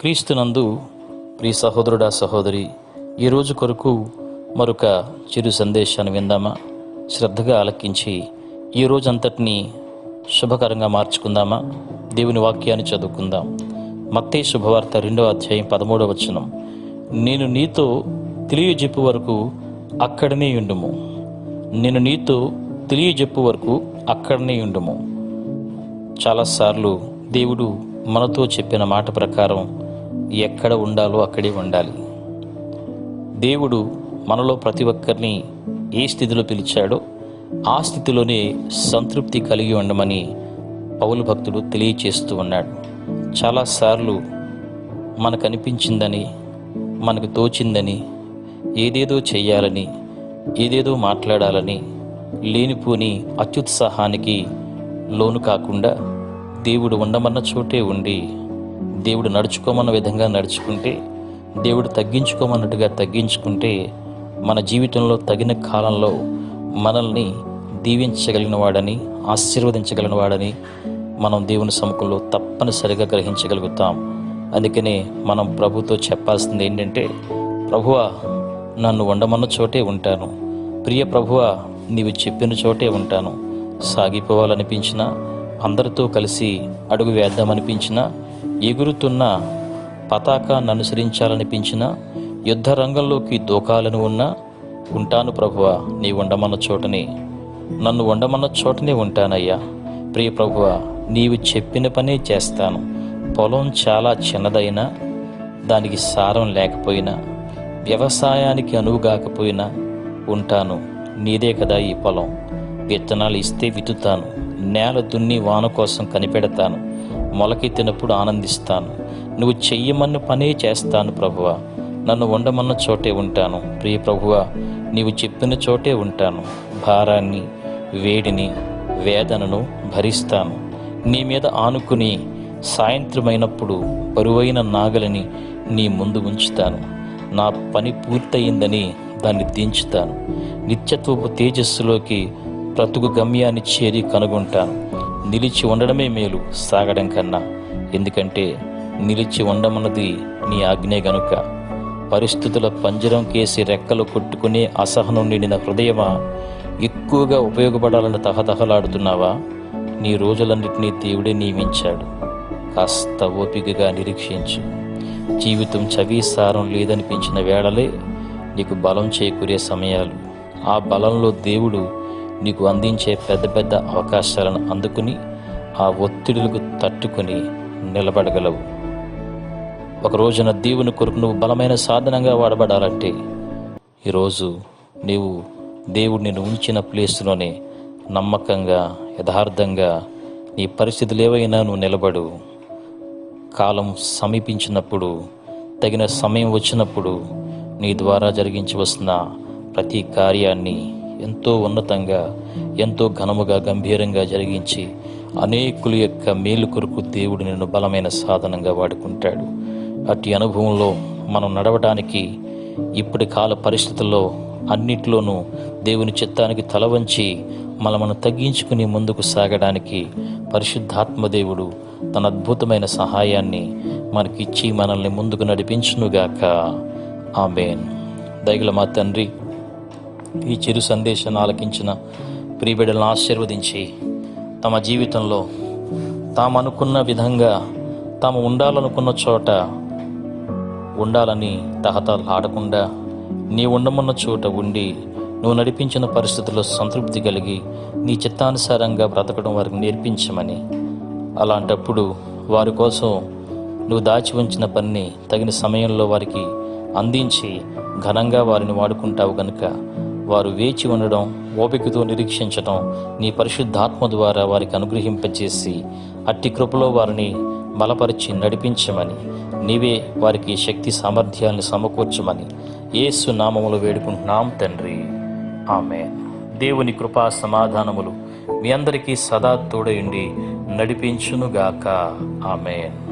క్రీస్తునందు ప్రియ సహోదరుడా సహోదరి ఈరోజు కొరకు మరొక చిరు సందేశాన్ని విందామా? శ్రద్ధగా ఆలకించి ఈ రోజంతటిని శుభకరంగా మార్చుకుందామా? దేవుని వాక్యాన్ని చదువుకుందాం. మత్తే శుభవార్త రెండవ అధ్యాయం పదమూడవ వచనం. నేను నీతో తెలియజెప్పు వరకు అక్కడనే ఉండుము. నేను నీతో తెలియజెప్పు వరకు అక్కడనే ఉండుము. చాలాసార్లు దేవుడు మనతో చెప్పిన మాట ప్రకారం ఎక్కడ ఉండాలో అక్కడే ఉండాలి. దేవుడు మనలో ప్రతి ఒక్కరిని ఏ స్థితిలో పిలిచాడో ఆ స్థితిలోనే సంతృప్తి కలిగి ఉండమని పౌలు భక్తుడు తెలియచేస్తూ ఉన్నాడు. చాలాసార్లు మనకు అనిపించిందని మనకు తోచిందని ఏదేదో చేయాలని ఏదేదో మాట్లాడాలని లేనిపోని అత్యుత్సాహానికి లోను కాకుండా దేవుడు ఉండమన్న చోటే ఉండి దేవుడు నడుచుకోమన్న విధంగా నడుచుకుంటే దేవుడు తగ్గించుకోమన్నట్టుగా తగ్గించుకుంటే మన జీవితంలో తగిన కాలంలో మనల్ని దీవించగలిగిన వాడని ఆశీర్వదించగలిగిన వాడని మనం దేవుని సముఖంలో తప్పనిసరిగా గ్రహించగలుగుతాం. అందుకనే మనం ప్రభుతో చెప్పాల్సింది ఏంటంటే ప్రభువ నన్ను వండమన్న చోటే ఉంటాను. ప్రియ ప్రభువ నీవు చెప్పిన చోటే ఉంటాను. సాగిపోవాలనిపించినా అందరితో కలిసి అడుగు వేద్దామనిపించినా ఎగురుతున్న పతాకాన్ననుసరించాలనిపించినా యుద్ధ రంగంలోకి దూకాలని ఉన్నా ఉంటాను ప్రభువా నీ ఉండమన్న చోటనే. నన్ను ఉండమన్న చోటనే ఉంటానయ్యా. ప్రియ ప్రభువా నీవు చెప్పిన పనే చేస్తాను. పొలం చాలా చిన్నదైనా దానికి సారం లేకపోయినా వ్యవసాయానికి అనువుగాకపోయినా ఉంటాను. నీదే కదా ఈ పొలం. విత్తనాలు ఇస్తే విత్తుతాను. నేల దున్ని వాన కోసం కనిపెడతాను. మొలకెత్తినప్పుడు ఆనందిస్తాను. నువ్వు చెయ్యమన్న పనే చేస్తాను ప్రభువ. నన్ను ఉండమన్న చోటే ఉంటాను. ప్రియ ప్రభువ నీవు చెప్పిన చోటే ఉంటాను. భారాన్ని వేడిని వేదనను భరిస్తాను. నీ మీద ఆనుకుని సాయంత్రమైనప్పుడు బరువైన నాగలిని నీ ముందు ఉంచుతాను. నా పని పూర్తయిందని దాన్ని దించుతాను. నిత్యత్వపు తేజస్సులోకి బ్రతుకు గమ్యాన్ని చేరి కనుగొంటాను. నిలిచి ఉండడమే మేలు సాగడం కన్నా. ఎందుకంటే నిలిచి ఉండమన్నది నీ ఆజ్ఞే గనుక. పరిస్థితుల పంజరం కేసి రెక్కలు కొట్టుకునే అసహనం నిండిన హృదయమా? ఎక్కువగా ఉపయోగపడాలని తహతహలాడుతున్నావా? నీ రోజులన్నింటినీ దేవుడే నియమించాడు. కాస్త ఓపికగా నిరీక్షించు. జీవితం చవీసారం లేదనిపించిన వేళలే నీకు బలం చేకూరే సమయాలు. ఆ బలంలో దేవుడు నీకు అందించే పెద్ద పెద్ద అవకాశాలను అందుకుని ఆ ఒత్తిడులకు తట్టుకుని నిలబడగలవు. ఒక రోజున దేవుని కొరకు నువ్వు బలమైన సాధనంగా వాడబడాలంటే ఈరోజు నీవు దేవుడు నిన్ను ఉంచిన ప్లేస్లోనే నమ్మకంగా యథార్థంగా నీ పరిస్థితులు ఏవైనా నువ్వు నిలబడు. కాలం సమీపించినప్పుడు తగిన సమయం వచ్చినప్పుడు నీ ద్వారా జరిగించవలసిన ప్రతి కార్యాన్ని ఎంతో ఉన్నతంగా ఎంతో ఘనముగా గంభీరంగా జరిగించి అనేకుల యొక్క మేలు కొరకు దేవుడు నిన్ను బలమైన సాధనంగా వాడుకుంటాడు. అట్టి అనుభవంలో మనం నడవడానికి ఇప్పటి కాల పరిస్థితుల్లో అన్నిట్లోనూ దేవుని చిత్తానికి తల వంచి మనలను తగ్గించుకుని ముందుకు సాగడానికి పరిశుద్ధాత్మ దేవుడు తన అద్భుతమైన సహాయాన్ని మనకిచ్చి మనల్ని ముందుకు నడిపించునుగాక. ఆమెన్. దయగల మా తండ్రి ఈ చిరు సందేశాన్ని ఆలకించిన ప్రియబిడ్డలను ఆశీర్వదించి తమ జీవితంలో తాము అనుకున్న విధంగా తాము ఉండాలనుకున్న చోట ఉండాలని తహతలు ఆడకుండా నీ ఉండమన్న చోట ఉండి నువ్వు నడిపించిన పరిస్థితుల్లో సంతృప్తి కలిగి నీ చిత్తానుసారంగా బ్రతకడం వారికి నేర్పించమని అలాంటప్పుడు వారి కోసం నువ్వు దాచి ఉంచిన పనిని తగిన సమయంలో వారికి అందించి ఘనంగా వారిని వాడుకుంటావు కనుక వారు వేచి ఉండడం ఓపికతో నిరీక్షించడం నీ పరిశుద్ధాత్మ ద్వారా వారికి అనుగ్రహింపచేసి అట్టి కృపలో వారిని బలపరిచి నడిపించమని నీవే వారికి శక్తి సామర్థ్యాలను సమకూర్చమని ఏసు నామములు వేడుకుంటున్నాం తండ్రి. ఆమె దేవుని కృపా సమాధానములు మీ అందరికీ సదా తోడయుండి నడిపించునుగాక. ఆమెన్.